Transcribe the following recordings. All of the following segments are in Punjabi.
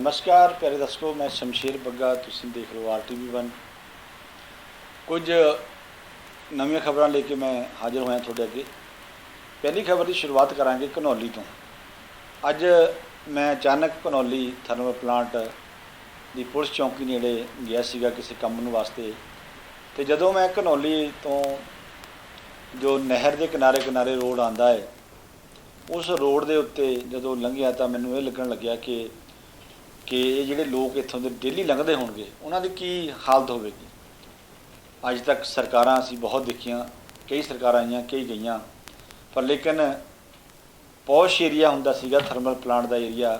ਨਮਸਕਾਰ ਪਿਆਰੇ ਦਰਸ਼ਕੋ, ਮੈਂ ਸ਼ਮਸ਼ੀਰ ਬੱਗਾ, ਤੁਸੀਂ ਦੇਖ ਰਹੇ ਹੋ ਆਰਟੀਵੀ1 ਕੁਝ ਨਵੀਆਂ ਖਬਰਾਂ ਲੈ ਕੇ ਮੈਂ ਹਾਜ਼ਰ ਹੋਇਆ ਤੁਹਾਡੇ ਅੱਗੇ। ਪਹਿਲੀ ਖਬਰ ਦੀ ਸ਼ੁਰੂਆਤ ਕਰਾਂਗੇ ਘਨੌਲੀ ਤੋਂ। ਅੱਜ ਮੈਂ ਅਚਾਨਕ ਘਨੌਲੀ ਥਰਮਲ ਪਲਾਂਟ ਦੀ ਪੁਲਿਸ ਚੌਂਕੀ ਨੇੜੇ ਗਿਆ ਸੀਗਾ ਕਿਸੇ ਕੰਮ ਨੂੰ ਵਾਸਤੇ। ਤੇ ਜਦੋਂ ਮੈਂ ਘਨੌਲੀ ਤੋਂ ਜੋ ਨਹਿਰ ਦੇ ਕਿਨਾਰੇ ਕਿਨਾਰੇ ਰੋਡ ਆਂਦਾ ਹੈ, ਉਸ ਰੋਡ ਦੇ ਉੱਤੇ ਜਦੋਂ ਲੰਘਿਆ ਤਾਂ ਮੈਨੂੰ ਇਹ ਲੱਗਣ ਲੱਗਿਆ ਕਿ ਕਿ ਇਹ ਜਿਹੜੇ ਲੋਕ ਇੱਥੋਂ ਦੇ ਡੇਲੀ ਲੰਘਦੇ ਹੋਣਗੇ, ਉਹਨਾਂ ਦੀ ਕੀ ਹਾਲਤ ਹੋਵੇਗੀ? ਅੱਜ ਤੱਕ ਸਰਕਾਰਾਂ ਅਸੀਂ ਬਹੁਤ ਦੇਖੀਆਂ, ਕਈ ਸਰਕਾਰਾਂ ਆਈਆਂ, ਕਈ ਗਈਆਂ, ਪਰ ਲੇਕਿਨ ਪੌਸ਼ ਏਰੀਆ ਹੁੰਦਾ ਸੀਗਾ ਥਰਮਲ ਪਲਾਂਟ ਦਾ ਏਰੀਆ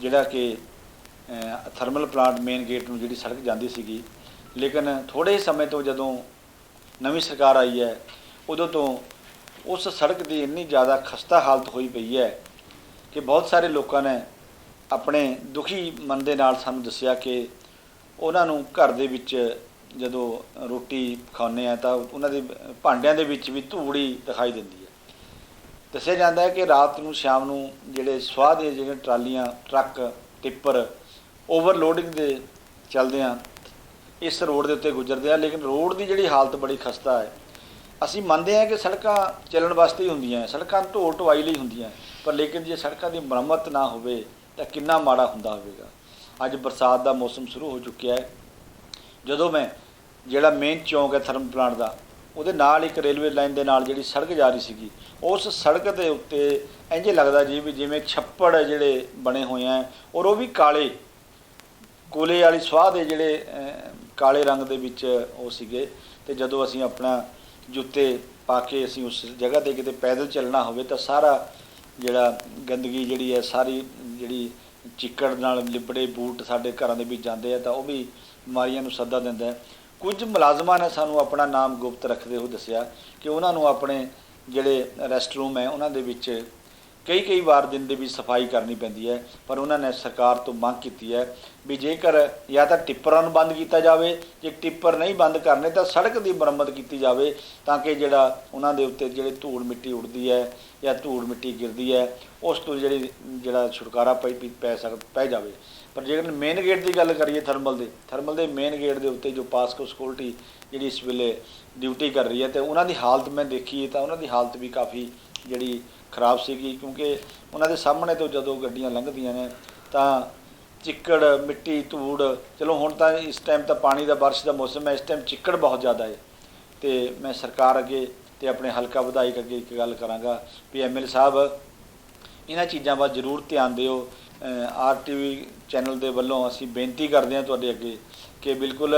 ਜਿਹੜਾ ਕਿ ਥਰਮਲ ਪਲਾਂਟ ਮੇਨ ਗੇਟ ਨੂੰ ਜਿਹੜੀ ਸੜਕ ਜਾਂਦੀ ਸੀਗੀ। ਲੇਕਿਨ ਥੋੜੇ ਸਮੇਂ ਤੋਂ ਜਦੋਂ ਨਵੀਂ ਸਰਕਾਰ ਆਈ ਹੈ, ਉਦੋਂ ਤੋਂ ਉਸ ਸੜਕ ਦੀ ਇੰਨੀ ਜ਼ਿਆਦਾ ਖਸਤਾ ਹਾਲਤ ਹੋਈ ਪਈ ਹੈ ਕਿ ਬਹੁਤ ਸਾਰੇ ਲੋਕਾਂ ਨੇ ਆਪਣੇ ਦੁਖੀ ਮਨ ਦੇ ਨਾਲ ਸਾਨੂੰ ਦੱਸਿਆ ਕਿ ਉਹਨਾਂ ਨੂੰ ਘਰ ਦੇ ਵਿੱਚ ਜਦੋਂ ਰੋਟੀ ਖਾਣੇ ਆ ਤਾਂ ਉਹਨਾਂ ਦੇ ਭਾਂਡਿਆਂ ਦੇ ਵਿੱਚ ਵੀ ਧੂੜੀ ਦਿਖਾਈ ਦਿੰਦੀ ਹੈ। ਦੱਸਿਆ ਜਾਂਦਾ ਹੈ ਕਿ ਰਾਤ ਨੂੰ, ਸ਼ਾਮ ਨੂੰ ਜਿਹੜੇ ਸਵਾਹ ਦੇ ਜਿਹੜੇ ਟਰਾਲੀਆਂ, ਟਰੱਕ, ਟਿੱਪਰ ਓਵਰਲੋਡਿੰਗ ਦੇ ਚੱਲਦੇ ਆ, ਇਸ ਰੋਡ ਦੇ ਉੱਤੇ ਗੁਜ਼ਰਦੇ ਆ, ਲੇਕਿਨ ਰੋਡ ਦੀ ਜਿਹੜੀ ਹਾਲਤ ਬੜੀ ਖਸਤਾ ਹੈ। ਅਸੀਂ ਮੰਨਦੇ ਹਾਂ ਕਿ ਸੜਕਾਂ ਚੱਲਣ ਵਾਸਤੇ ਹੀ ਹੁੰਦੀਆਂ ਸੜਕਾਂ ਢੋ ਢਵਾਈ ਲਈ ਹੁੰਦੀਆਂ ਪਰ ਲੇਕਿਨ ਜੇ ਸੜਕਾਂ ਦੀ ਮੁਰੰਮਤ ਨਾ ਹੋਵੇ ਤਾਂ ਕਿੰਨਾ ਮਾੜਾ ਹੁੰਦਾ ਹੋਵੇਗਾ। ਅੱਜ ਬਰਸਾਤ ਦਾ ਮੌਸਮ ਸ਼ੁਰੂ ਹੋ ਚੁੱਕਿਆ ਹੈ। ਜਦੋਂ ਮੈਂ ਜਿਹੜਾ ਮੇਨ ਚੌਂਕ ਹੈ ਥਰਮਲ ਪਲਾਂਟ ਦਾ, ਉਹਦੇ ਨਾਲ ਇੱਕ ਰੇਲਵੇ ਲਾਈਨ ਦੇ ਨਾਲ ਜਿਹੜੀ ਸੜਕ ਜਾ ਰਹੀ ਸੀਗੀ, ਉਸ ਸੜਕ ਦੇ ਉੱਤੇ ਇੰਜ ਲੱਗਦਾ ਜੀ, ਵੀ ਜਿਵੇਂ ਛੱਪੜ ਜਿਹੜੇ ਬਣੇ ਹੋਏ ਆ ਔਰ ਉਹ ਵੀ ਕਾਲੇ, ਕੋਲੇ ਵਾਲੀ ਸਵਾਹ ਦੇ ਜਿਹੜੇ ਕਾਲੇ ਰੰਗ ਦੇ ਵਿੱਚ ਉਹ ਸੀਗੇ। ਤੇ ਜਦੋਂ ਅਸੀਂ ਆਪਣਾ ਜੁੱਤੇ ਪਾ ਕੇ ਅਸੀਂ ਉਸ ਜਗ੍ਹਾ ਤੇ ਕਿਤੇ ਪੈਦਲ ਚੱਲਣਾ ਹੋਵੇ ਤਾਂ ਸਾਰਾ ਜਿਹੜਾ ਗੰਦਗੀ ਜਿਹੜੀ ਹੈ ਸਾਰੀ ਜਿਹੜੀ ਚਿੱਕੜ ਨਾਲ ਲਿਬੜੇ ਬੂਟ ਸਾਡੇ ਘਰਾਂ ਦੇ ਵਿੱਚ ਜਾਂਦੇ ਆ, ਤਾਂ ਉਹ ਵੀ ਬਿਮਾਰੀਆਂ ਨੂੰ ਸੱਦਾ ਦਿੰਦਾ ਹੈ। ਕੁਝ ਮੁਲਾਜ਼ਮਾਂ ਨੇ ਸਾਨੂੰ ਆਪਣਾ ਨਾਮ ਗੁਪਤ ਰੱਖਦੇ ਹੋਏ ਦੱਸਿਆ ਕਿ ਉਹਨਾਂ ਨੂੰ ਆਪਣੇ ਜਿਹੜੇ ਰੈਸਟ ਰੂਮ ਹੈ, ਉਹਨਾਂ ਦੇ ਵਿੱਚ ਕਈ ਕਈ ਵਾਰ ਦਿਨ ਦੇ ਵਿੱਚ ਸਫ਼ਾਈ ਕਰਨੀ ਪੈਂਦੀ ਹੈ, ਪਰ ਉਹਨਾਂ ਨੇ ਸਰਕਾਰ ਤੋਂ ਮੰਗ ਕੀਤੀ ਹੈ ਵੀ ਜੇਕਰ ਜਾਂ ਤਾਂ ਟਿੱਪਰਾਂ ਨੂੰ ਬੰਦ ਕੀਤਾ ਜਾਵੇ, ਜੇ ਟਿੱਪਰ ਨਹੀਂ ਬੰਦ ਕਰਨੇ ਤਾਂ ਸੜਕ ਦੀ ਮੁਰੰਮਤ ਕੀਤੀ ਜਾਵੇ ਤਾਂ ਕਿ ਜਿਹੜਾ ਉਹਨਾਂ ਦੇ ਉੱਤੇ ਜਿਹੜੇ ਧੂੜ ਮਿੱਟੀ ਉੱਡਦੀ ਹੈ ਜਾਂ ਧੂੜ ਮਿੱਟੀ ਗਿਰਦੀ ਹੈ, ਉਸ ਤੋਂ ਜਿਹੜੀ ਜਿਹੜਾ ਛੁਟਕਾਰਾ ਪਈ ਪਈ- ਪੈ ਸਕ, ਪੈ ਜਾਵੇ। ਪਰ ਜੇਕਰ ਮੇਨ ਗੇਟ ਦੀ ਗੱਲ ਕਰੀਏ ਥਰਮਲ ਦੇ ਥਰਮਲ ਦੇ ਮੇਨ ਗੇਟ ਦੇ ਉੱਤੇ ਜੋ ਪਾਸਕੋ ਸਿਕਿਉਰਿਟੀ ਜਿਹੜੀ ਇਸ ਵੇਲੇ ਡਿਊਟੀ ਕਰ ਰਹੀ ਹੈ ਤੇ ਉਹਨਾਂ ਦੀ ਹਾਲਤ ਮੈਂ ਦੇਖੀ ਤਾਂ ਉਹਨਾਂ ਦੀ ਹਾਲਤ ਵੀ ਕਾਫੀ ਜਿਹੜੀ ਖਰਾਬ ਸੀਗੀ ਕਿਉਂਕਿ ਉਹਨਾਂ ਦੇ ਸਾਹਮਣੇ ਤੋਂ ਜਦੋਂ ਗੱਡੀਆਂ ਲੰਘਦੀਆਂ ਨੇ ਤਾਂ ਚਿੱਕੜ, ਮਿੱਟੀ, ਧੂੜ, ਚਲੋ ਹੁਣ ਤਾਂ ਇਸ ਟਾਈਮ ਤਾਂ ਪਾਣੀ ਦਾ ਬਾਰਿਸ਼ ਦਾ ਮੌਸਮ ਹੈ, ਇਸ ਟਾਈਮ ਚਿੱਕੜ ਬਹੁਤ ਜ਼ਿਆਦਾ ਹੈ। ਤੇ ਮੈਂ ਸਰਕਾਰ ਅੱਗੇ ਤੇ ਆਪਣੇ ਹਲਕਾ ਵਿਧਾਇਕ ਅੱਗੇ ਇੱਕ ਗੱਲ ਕਰਾਂਗਾ ਵੀ ਐਮਐਲ ਸਾਹਿਬ, ਇਹਨਾਂ ਚੀਜ਼ਾਂ ਵੱਲ ਜ਼ਰੂਰ ਧਿਆਨ ਦਿਓ। ਆਰਟੀਵੀ ਚੈਨਲ ਦੇ ਵੱਲੋਂ ਅਸੀਂ ਬੇਨਤੀ ਕਰਦੇ ਹਾਂ ਤੁਹਾਡੇ ਅੱਗੇ ਕਿ ਬਿਲਕੁਲ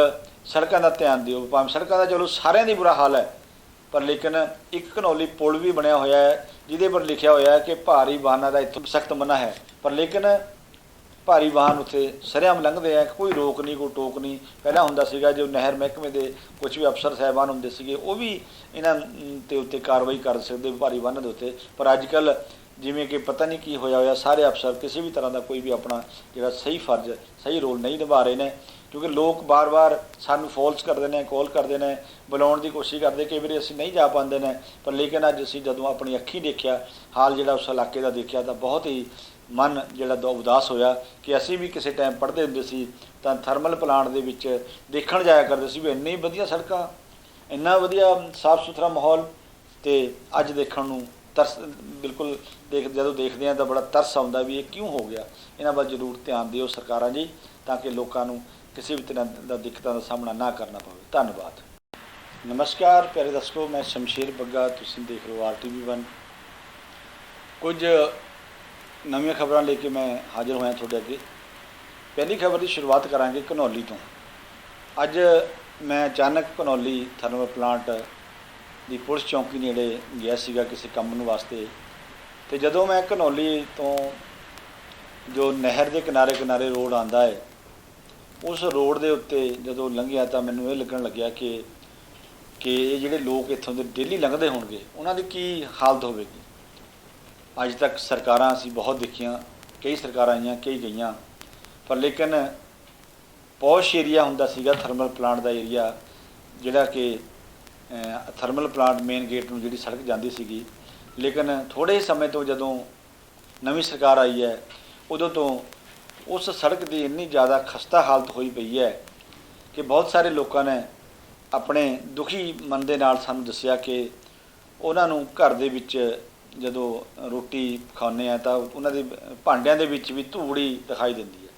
ਸੜਕਾਂ ਦਾ ਧਿਆਨ ਦਿਓ। ਭਾਵੇਂ ਸੜਕਾਂ ਦਾ ਚਲੋ ਸਾਰਿਆਂ ਦੀ ਬੁਰਾ ਹਾਲ ਹੈ, ਪਰ ਲੇਕਿਨ ਇੱਕ ਘਨੌਲੀ ਪੁਲ ਵੀ ਬਣਿਆ ਹੋਇਆ ਹੈ ਜਿਹਦੇ ਪਰ ਲਿਖਿਆ ਹੋਇਆ ਹੈ ਕਿ ਭਾਰੀ ਵਾਹਨਾਂ ਦਾ ਇੱਥੋਂ ਸਖਤ ਮਨਾ ਹੈ। ਪਰ ਲੇਕਿਨ ਭਾਰੀ ਵਾਹਨ ਉੱਥੇ ਸਰਿਆਮ ਲੰਘਦੇ ਆ ਕੋਈ ਰੋਕ ਨਹੀਂ ਕੋਈ ਟੋਕ ਨਹੀਂ। ਪਹਿਲਾਂ ਹੁੰਦਾ ਸੀਗਾ ਜੋ ਨਹਿਰ ਮਹਿਕਮੇ ਦੇ ਕੁਝ ਵੀ ਅਫਸਰ ਸਾਹਿਬਾਨ ਹੁੰਦੇ ਸੀਗੇ ਉਹ ਵੀ ਇਹਨਾਂ ਅਮ, ਤੇ ਉੱਤੇ ਕਾਰਵਾਈ ਕਰ ਸਕਦੇ ਭਾਰੀ ਵਾਹਨਾਂ ਦੇ ਉੱਤੇ। ਪਰ ਅੱਜ ਕੱਲ ਜਿਵੇਂ ਕਿ ਪਤਾ ਨਹੀਂ ਕੀ ਹੋਇਆ ਹੋਇਆ ਸਾਰੇ ਅਫਸਰ ਕਿਸੇ ਵੀ ਤਰ੍ਹਾਂ ਦਾ ਕੋਈ ਵੀ ਆਪਣਾ ਜਿਹੜਾ ਸਹੀ ਫਰਜ਼ ਸਹੀ ਰੋਲ ਨਹੀਂ ਨਿਭਾ ਰਹੇ ਨੇ। ਕਿਉਂਕਿ ਲੋਕ ਬਾਰ-ਬਾਰ ਸਾਨੂੰ ਫੋਲਸ ਕਰਦੇ ਨੇ ਕਾਲ ਕਰਦੇ ਨੇ, ਬੁਲਾਉਣ ਦੀ ਕੋਸ਼ਿਸ਼ ਕਰਦੇ, ਕਈ ਵਾਰੀ ਅਸੀਂ ਨਹੀਂ ਜਾ ਪਾਉਂਦੇ ਨੇ, ਪਰ ਲੇਕਿਨ ਅੱਜ ਅਸੀਂ ਜਦੋਂ ਆਪਣੀ ਅੱਖੀਂ ਦੇਖਿਆ, ਹਾਲ ਜਿਹੜਾ ਉਸ ਇਲਾਕੇ ਦਾ ਦੇਖਿਆ, ਤਾਂ ਬਹੁਤ ਹੀ ਮਨ ਜਿਹੜਾ ਦੋ, ਉਦਾਸ ਹੋਇਆ ਕਿ ਅਸੀਂ ਵੀ ਕਿਸੇ ਟਾਈਮ ਪੜ੍ਹਦੇ ਹੁੰਦੇ ਸੀ, ਤਾਂ ਥਰਮਲ ਪਲਾਂਟ ਦੇ ਵਿੱਚ ਦੇਖਣ ਜਾਇਆ ਕਰਦੇ ਸੀ ਵੀ ਇੰਨੀ ਵਧੀਆ ਸੜਕਾਂ, ਇੰਨਾ ਵਧੀਆ ਸਾਫ਼ ਸੁਥਰਾ ਮਾਹੌਲ, ਤੇ ਅੱਜ ਦੇਖਣ ਨੂੰ ਤਰਸ, ਬਿਲਕੁਲ ਦੇਖ, ਜਦੋਂ ਦੇਖਦੇ ਆ ਤਾਂ ਬੜਾ ਤਰਸ ਆਉਂਦਾ ਵੀ ਇਹ ਕਿਉਂ ਹੋ ਗਿਆ? ਇਹਨਾਂ ਵੱਲ ਜ਼ਰੂਰ ਧਿਆਨ ਦਿਓ ਸਰਕਾਰਾਂ ਜੀ, ਤਾਂ ਕਿ ਲੋਕਾਂ ਨੂੰ ਕਿਸੇ ਵੀ ਤਰ੍ਹਾਂ ਦਾ ਦਿੱਕਤਾਂ ਦਾ ਸਾਹਮਣਾ ਨਾ ਕਰਨਾ ਪਵੇ। ਧੰਨਵਾਦ। ਨਮਸਕਾਰ, ਪਿਆਰੇ ਦਰਸ਼ਕੋ, ਮੈਂ ਸ਼ਮਸ਼ੀਰ ਬੱਗਾ, ਤੁਸੀਂ ਦੇਖ ਰਹੇ ਹੋ ਆਰਟੀਵੀ1 ਕੁਝ ਨਵੀਆਂ ਖਬਰਾਂ ਲੈ ਕੇ ਮੈਂ ਹਾਜ਼ਰ ਹੋਇਆ ਤੁਹਾਡੇ ਅੱਗੇ। ਪਹਿਲੀ ਖਬਰ ਦੀ ਸ਼ੁਰੂਆਤ ਕਰਾਂਗੇ ਘਨੌਲੀ ਤੋਂ। ਅੱਜ ਮੈਂ ਅਚਾਨਕ ਘਨੌਲੀ ਥਰਮਲ ਪਲਾਂਟ ਦੀ ਪੁਲਿਸ ਚੌਂਕੀ ਨੇੜੇ ਗਿਆ ਸੀਗਾ ਕਿਸੇ ਕੰਮ ਨੂੰ ਵਾਸਤੇ। ਤੇ ਜਦੋਂ ਮੈਂ ਘਨੌਲੀ ਤੋਂ ਜੋ ਨਹਿਰ ਦੇ ਕਿਨਾਰੇ ਕਿਨਾਰੇ ਰੋਡ ਆਂਦਾ ਹੈ ਉਸ ਰੋਡ ਦੇ ਉੱਤੇ ਜਦੋਂ ਲੰਘਿਆ ਤਾਂ ਮੈਨੂੰ ਇਹ ਲੱਗਣ ਲੱਗਿਆ ਕਿ ਕਿ ਇਹ ਜਿਹੜੇ ਲੋਕ ਇੱਥੋਂ ਦੇ ਡੇਲੀ ਲੰਘਦੇ ਹੋਣਗੇ, ਉਹਨਾਂ ਦੀ ਕੀ ਹਾਲਤ ਹੋਵੇਗੀ? ਅੱਜ ਤੱਕ ਸਰਕਾਰਾਂ ਅਸੀਂ ਬਹੁਤ ਦੇਖੀਆਂ, ਕਈ ਸਰਕਾਰਾਂ ਆਈਆਂ, ਕਈ ਗਈਆਂ, ਪਰ ਲੇਕਿਨ ਪੌਸ਼ ਏਰੀਆ ਹੁੰਦਾ ਸੀਗਾ ਥਰਮਲ ਪਲਾਂਟ ਦਾ ਏਰੀਆ, ਜਿਹੜਾ ਕਿ ਥਰਮਲ ਪਲਾਂਟ ਮੇਨ ਗੇਟ ਨੂੰ ਜਿਹੜੀ ਸੜਕ ਜਾਂਦੀ ਸੀਗੀ। ਲੇਕਿਨ ਥੋੜੇ ਸਮੇਂ ਤੋਂ ਜਦੋਂ ਨਵੀਂ ਸਰਕਾਰ ਆਈ ਹੈ, ਉਦੋਂ ਤੋਂ ਉਸ ਸੜਕ ਦੀ ਇੰਨੀ ਜ਼ਿਆਦਾ ਖਸਤਾ ਹਾਲਤ ਹੋਈ ਪਈ ਹੈ ਕਿ ਬਹੁਤ ਸਾਰੇ ਲੋਕਾਂ ਨੇ ਆਪਣੇ ਦੁਖੀ ਮਨ ਦੇ ਨਾਲ ਸਾਨੂੰ ਦੱਸਿਆ ਕਿ ਉਹਨਾਂ ਨੂੰ ਘਰ ਦੇ ਵਿੱਚ ਜਦੋਂ ਰੋਟੀ ਖਾਂਦੇ ਆ ਤਾਂ ਉਹਨਾਂ ਦੇ ਭਾਂਡਿਆਂ ਦੇ ਵਿੱਚ ਵੀ ਧੂੜੀ ਦਿਖਾਈ ਦਿੰਦੀ ਹੈ।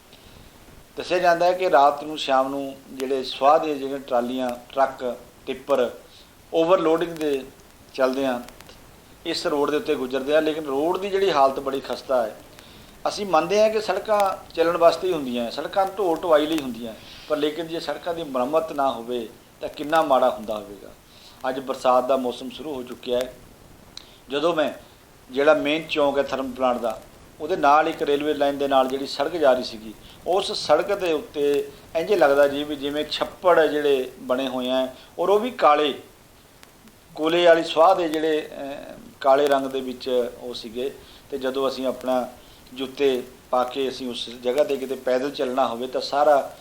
ਦੱਸਿਆ ਜਾਂਦਾ ਹੈ ਕਿ ਰਾਤ ਨੂੰ, ਸ਼ਾਮ ਨੂੰ ਜਿਹੜੇ ਸਵਾਹ ਦੇ ਜਿਹੜੇ ਟਰਾਲੀਆਂ, ਟਰੱਕ, ਟਿੱਪਰ ਓਵਰਲੋਡਿੰਗ ਦੇ ਚੱਲਦੇ ਆ ਇਸ ਰੋਡ ਦੇ ਉੱਤੇ ਗੁਜ਼ਰਦੇ ਆ, ਲੇਕਿਨ ਰੋਡ ਦੀ ਜਿਹੜੀ ਹਾਲਤ ਬੜੀ ਖਸਤਾ ਹੈ ਅਸੀਂ ਮੰਨਦੇ ਹਾਂ ਕਿ ਸੜਕਾਂ ਚੱਲਣ ਵਾਸਤੇ ਹੀ ਹੁੰਦੀਆਂ ਸੜਕਾਂ ਢੋ ਢਵਾਈ ਲਈ ਹੁੰਦੀਆਂ ਪਰ ਲੇਕਿਨ ਜੇ ਸੜਕਾਂ ਦੀ ਮੁਰੰਮਤ ਨਾ ਹੋਵੇ ਤਾਂ ਕਿੰਨਾ ਮਾੜਾ ਹੁੰਦਾ ਹੋਵੇਗਾ। ਅੱਜ ਬਰਸਾਤ ਦਾ ਮੌਸਮ ਸ਼ੁਰੂ ਹੋ ਚੁੱਕਿਆ ਹੈ। ਜਦੋਂ ਮੈਂ ਜਿਹੜਾ ਮੇਨ ਚੌਂਕ ਹੈ ਥਰਮ ਪਲਾਂਟ ਦਾ, ਉਹਦੇ ਨਾਲ ਇੱਕ ਰੇਲਵੇ ਲਾਈਨ ਦੇ ਨਾਲ ਜਿਹੜੀ ਸੜਕ ਜਾ ਰਹੀ ਸੀਗੀ, ਉਸ ਸੜਕ ਦੇ ਉੱਤੇ ਇੰਜ ਲੱਗਦਾ ਜੀ ਵੀ ਜਿਵੇਂ ਛੱਪੜ ਜਿਹੜੇ ਬਣੇ ਹੋਏ ਆ ਔਰ ਉਹ ਵੀ ਕਾਲੇ, ਕੋਲੇ ਵਾਲੀ ਸਵਾਹ ਦੇ ਜਿਹੜੇ ਕਾਲੇ ਰੰਗ ਦੇ ਵਿੱਚ ਉਹ ਸੀਗੇ ਤੇ ਜਦੋਂ ਅਸੀਂ ਆਪਣਾ ਜੁੱਤੇ ਪਾ ਕੇ ਅਸੀਂ ਉਸ ਜਗ੍ਹਾ ਤੇ ਕਿਤੇ ਪੈਦਲ ਚੱਲਣਾ ਹੋਵੇ ਤਾਂ ਸਾਰਾ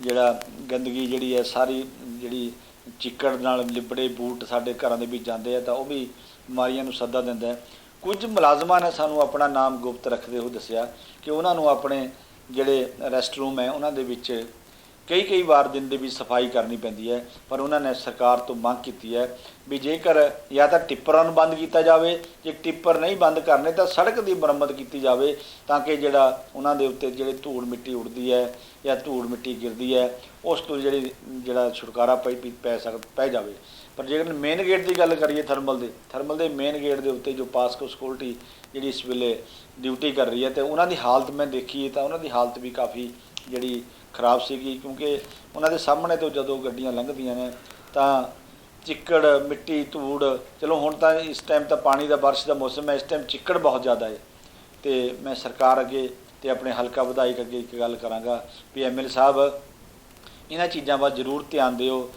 ਜਿਹੜਾ ਗੰਦਗੀ ਜਿਹੜੀ ਹੈ, ਸਾਰੀ ਜਿਹੜੀ ਚਿੱਕੜ ਨਾਲ ਲਿਬੜੇ ਬੂਟ ਸਾਡੇ ਘਰਾਂ ਦੇ ਵਿੱਚ ਜਾਂਦੇ ਆ ਤਾਂ ਉਹ ਵੀ ਬਿਮਾਰੀਆਂ ਨੂੰ ਸੱਦਾ ਦਿੰਦਾ ਹੈ। ਕੁਝ ਮੁਲਾਜ਼ਮਾਂ ਨੇ ਸਾਨੂੰ ਆਪਣਾ ਨਾਮ ਗੁਪਤ ਰੱਖਦੇ ਹੋਏ ਦੱਸਿਆ ਕਿ ਉਹਨਾਂ ਨੂੰ ਆਪਣੇ ਜਿਹੜੇ ਰੈਸਟ ਰੂਮ ਹੈ, ਉਹਨਾਂ ਦੇ ਵਿੱਚ ਕਈ ਕਈ ਵਾਰ ਦਿਨ ਦੇ ਵਿੱਚ ਸਫ਼ਾਈ ਕਰਨੀ ਪੈਂਦੀ ਹੈ, ਪਰ ਉਹਨਾਂ ਨੇ ਸਰਕਾਰ ਤੋਂ ਮੰਗ ਕੀਤੀ ਹੈ ਵੀ ਜੇਕਰ ਜਾਂ ਤਾਂ ਟਿੱਪਰਾਂ ਨੂੰ ਬੰਦ ਕੀਤਾ ਜਾਵੇ, ਜੇ ਟਿੱਪਰ ਨਹੀਂ ਬੰਦ ਕਰਨੇ ਤਾਂ ਸੜਕ ਦੀ ਮੁਰੰਮਤ ਕੀਤੀ ਜਾਵੇ ਤਾਂ ਕਿ ਜਿਹੜਾ ਉਹਨਾਂ ਦੇ ਉੱਤੇ ਜਿਹੜੇ ਧੂੜ ਮਿੱਟੀ ਉੱਡਦੀ ਹੈ ਜਾਂ ਧੂੜ ਮਿੱਟੀ ਗਿਰਦੀ ਹੈ, ਉਸ ਤੋਂ ਜਿਹੜੀ ਜਿਹੜਾ ਛੁਟਕਾਰਾ ਪਈ ਪਈ- ਪੈ ਸਕ, ਪੈ ਜਾਵੇ। ਪਰ ਜੇਕਰ ਮੇਨ ਗੇਟ ਦੀ ਗੱਲ ਕਰੀਏ ਥਰਮਲ ਦੇ ਥਰਮਲ ਦੇ ਮੇਨ ਗੇਟ ਦੇ ਉੱਤੇ ਜੋ ਪਾਸਕੋ ਸਿਕਿਉਰਿਟੀ ਜਿਹੜੀ ਇਸ ਵੇਲੇ ਡਿਊਟੀ ਕਰ ਰਹੀ ਹੈ ਤੇ ਉਹਨਾਂ ਦੀ ਹਾਲਤ ਮੈਂ ਦੇਖੀ ਤਾਂ ਉਹਨਾਂ ਦੀ ਹਾਲਤ ਵੀ ਕਾਫੀ ਜਿਹੜੀ ਖਰਾਬ ਸੀਗੀ, ਕਿਉਂਕਿ ਉਹਨਾਂ ਦੇ ਸਾਹਮਣੇ ਤੋਂ ਜਦੋਂ ਗੱਡੀਆਂ ਲੰਘਦੀਆਂ ਨੇ, ਤਾਂ ਚਿੱਕੜ, ਮਿੱਟੀ, ਧੂੜ, ਚਲੋ ਹੁਣ ਤਾਂ ਇਸ ਟਾਈਮ ਤਾਂ ਪਾਣੀ ਦਾ ਬਾਰਿਸ਼ ਦਾ ਮੌਸਮ ਹੈ, ਇਸ ਟਾਈਮ ਚਿੱਕੜ ਬਹੁਤ ਜ਼ਿਆਦਾ ਹੈ। ਤੇ ਮੈਂ ਸਰਕਾਰ ਅੱਗੇ ਤੇ ਆਪਣੇ ਹਲਕਾ ਵਿਧਾਇਕ ਅੱਗੇ ਇੱਕ ਗੱਲ ਕਰਾਂਗਾ ਵੀ ਐਮਐਲ ਸਾਹਿਬ, ਇਹਨਾਂ ਚੀਜ਼ਾਂ ਵੱਲ ਜ਼ਰੂਰ ਧਿਆਨ ਦਿਓ।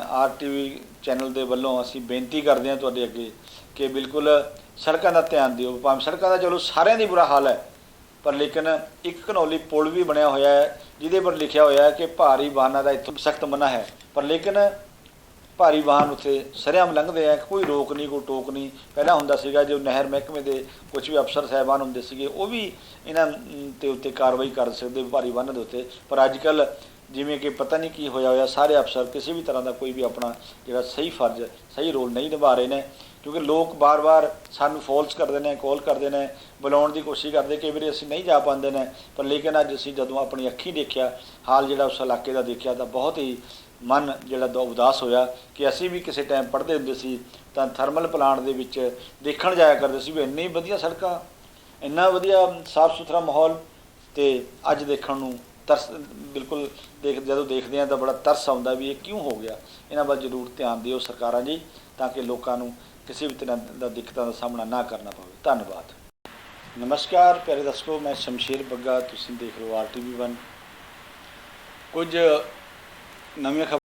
ਆਰਟੀਵੀ ਚੈਨਲ ਦੇ ਵੱਲੋਂ ਅਸੀਂ ਬੇਨਤੀ ਕਰਦੇ ਹਾਂ ਤੁਹਾਡੇ ਅੱਗੇ ਕਿ ਬਿਲਕੁਲ ਸੜਕਾਂ ਦਾ ਧਿਆਨ ਦਿਓ। ਭਾਵੇਂ ਸੜਕਾਂ ਦਾ ਚਲੋ ਸਾਰਿਆਂ ਦੀ ਬੁਰਾ ਹਾਲ ਹੈ ਪਰ ਲੇਕਿਨ ਇੱਕ ਘਨੌਲੀ ਪੁਲ ਵੀ ਬਣਿਆ ਹੋਇਆ ਹੈ ਜਿਹਦੇ ਪਰ ਲਿਖਿਆ ਹੋਇਆ ਹੈ ਕਿ ਭਾਰੀ ਵਾਹਨਾਂ ਦਾ ਇੱਥੋਂ ਸਖਤ ਮਨਾ ਹੈ। ਪਰ ਲੇਕਿਨ ਭਾਰੀ ਵਾਹਨ ਉੱਥੇ ਸਰਿਆਮ ਲੰਘਦੇ ਆ ਕੋਈ ਰੋਕ ਨਹੀਂ ਕੋਈ ਟੋਕ ਨਹੀਂ। ਪਹਿਲਾਂ ਹੁੰਦਾ ਸੀਗਾ ਜੋ ਨਹਿਰ ਮਹਿਕਮੇ ਦੇ ਕੁਝ ਵੀ ਅਫਸਰ ਸਾਹਿਬਾਨ ਹੁੰਦੇ ਸੀਗੇ ਉਹ ਵੀ ਇਹਨਾਂ ਅਮ, ਤੇ ਉੱਤੇ ਕਾਰਵਾਈ ਕਰ ਸਕਦੇ ਭਾਰੀ ਵਾਹਨਾਂ ਦੇ ਉੱਤੇ। ਪਰ ਅੱਜ ਕੱਲ ਜਿਵੇਂ ਕਿ ਪਤਾ ਨਹੀਂ ਕੀ ਹੋਇਆ ਹੋਇਆ ਸਾਰੇ ਅਫਸਰ ਕਿਸੇ ਵੀ ਤਰ੍ਹਾਂ ਦਾ ਕੋਈ ਵੀ ਆਪਣਾ ਜਿਹੜਾ ਸਹੀ ਫਰਜ਼ ਸਹੀ ਰੋਲ ਨਹੀਂ ਨਿਭਾ ਰਹੇ ਨੇ। ਕਿਉਂਕਿ ਲੋਕ ਬਾਰ-ਬਾਰ ਸਾਨੂੰ ਫੋਲਸ ਕਰਦੇ ਨੇ ਕਾਲ ਕਰਦੇ ਨੇ, ਬੁਲਾਉਣ ਦੀ ਕੋਸ਼ਿਸ਼ ਕਰਦੇ ਕਈ ਵਾਰੀ ਅਸੀਂ ਨਹੀਂ ਜਾ ਪਾਉਂਦੇ ਨੇ, ਪਰ ਲੇਕਿਨ ਅੱਜ ਅਸੀਂ ਜਦੋਂ ਆਪਣੀ ਅੱਖੀਂ ਦੇਖਿਆ, ਹਾਲ ਜਿਹੜਾ ਉਸ ਇਲਾਕੇ ਦਾ ਦੇਖਿਆ, ਤਾਂ ਬਹੁਤ ਹੀ ਮਨ ਜਿਹੜਾ ਦੋ, ਉਦਾਸ ਹੋਇਆ ਕਿ ਅਸੀਂ ਵੀ ਕਿਸੇ ਟਾਈਮ ਪੜ੍ਹਦੇ ਹੁੰਦੇ ਸੀ, ਤਾਂ ਥਰਮਲ ਪਲਾਂਟ ਦੇ ਵਿੱਚ ਦੇਖਣ ਜਾਇਆ ਕਰਦੇ ਸੀ ਵੀ ਇੰਨੀ ਵਧੀਆ ਸੜਕਾਂ, ਇੰਨਾ ਵਧੀਆ ਸਾਫ਼ ਸੁਥਰਾ ਮਾਹੌਲ ਤੇ ਅੱਜ ਦੇਖਣ ਨੂੰ ਤਰਸ, ਬਿਲਕੁਲ ਦੇਖ, ਜਦੋਂ ਦੇਖਦੇ ਆ ਤਾਂ ਬੜਾ ਤਰਸ ਆਉਂਦਾ ਵੀ ਇਹ ਕਿਉਂ ਹੋ ਗਿਆ। ਇਹਨਾਂ ਵੱਲ ਜ਼ਰੂਰ ਧਿਆਨ ਦਿਓ ਸਰਕਾਰਾਂ ਜੀ, ਤਾਂ ਕਿ ਲੋਕਾਂ ਨੂੰ ਕਿਸੇ ਵੀ ਤਰ੍ਹਾਂ ਦਾ ਦਿੱਕਤਾਂ ਦਾ ਸਾਹਮਣਾ ਨਾ ਕਰਨਾ ਪਵੇ। ਧੰਨਵਾਦ। ਨਮਸਕਾਰ, ਪਿਆਰੇ ਦਰਸ਼ਕੋ, ਮੈਂ ਸ਼ਮਸ਼ੀਰ ਬੱਗਾ। ਤੁਸੀਂ ਦੇਖ ਰਹੇ ਹੋ ਆਰਟੀਵੀ 1 ਕੁਝ ਨਵੀਆਂ ਖਬਰਾਂ